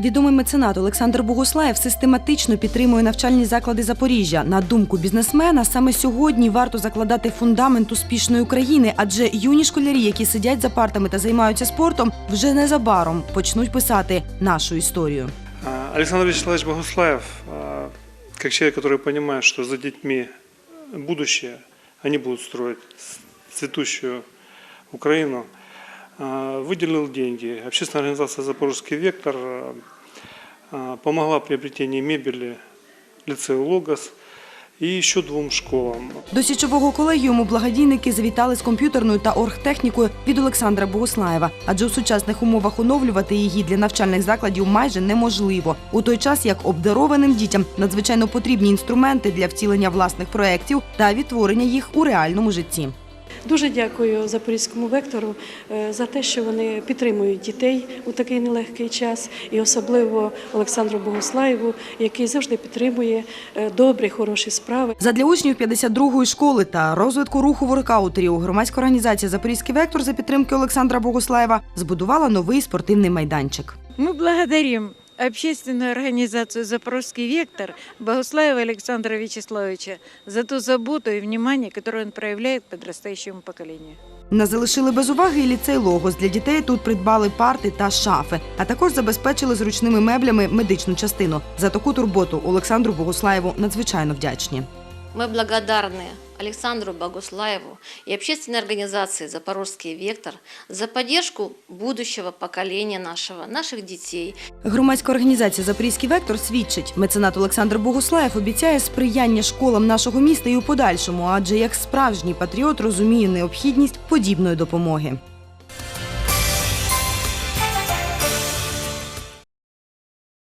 Відомий меценат Олександр Богуслаєв систематично підтримує навчальні заклади Запоріжжя. На думку бізнесмена, саме сьогодні варто закладати фундамент успішної України, адже юні школярі, які сидять за партами та займаються спортом, вже незабаром почнуть писати нашу історію. А, Александр Вячеславович Богуслаев, как человек, который понимает, что за детьми будущее, они будут строить цветущую Украину, а, выделил деньги. Общественная организация «Запорожский вектор» помогла в приобретении мебели лицею «Логос» и еще двум школам. До січового колегіуму благодійники завітали з комп'ютерною та оргтехнікою від Олександра Богуслаєва, адже у сучасних умовах оновлювати її для навчальних закладів майже неможливо. У той час як обдарованим дітям надзвичайно потрібні інструменти для втілення власних проєктів та відтворення їх у реальному житті. Дуже дякую Запорізькому вектору е, за те, що вони підтримують дітей у такий нелегкий час, і особливо Олександру Богослаєву, який завжди підтримує е, добрі, хороші справи. Задля учнів 52-ї школи та розвитку руху воркаутерів громадська організація Запорізький вектор за підтримки Олександра Богуслаєва збудувала новий спортивний майданчик. Мы благодарим общественную организацию «Запорожский вектор» Богуслаева Александра Вячеславовича за ту заботу и внимание, которое он проявляет к подрастающему поколению. Не залишили без уваги і ліцей Логос. Для дітей тут придбали парти та шафи, а також забезпечили зручними меблями медичну частину. За таку турботу Олександру Богуслаєву надзвичайно вдячні. Мы благодарны Александру Богуслаеву и общественной организации «Запорожский вектор» за поддержку будущего поколения нашего, наших детей, Громадська організація Запорізький вектор свідчить, меценат Олександр Богуслаєв обіцяє сприяння школам нашого міста і у подальшому, адже як справжній патріот розуміє необхідність подібної допомоги.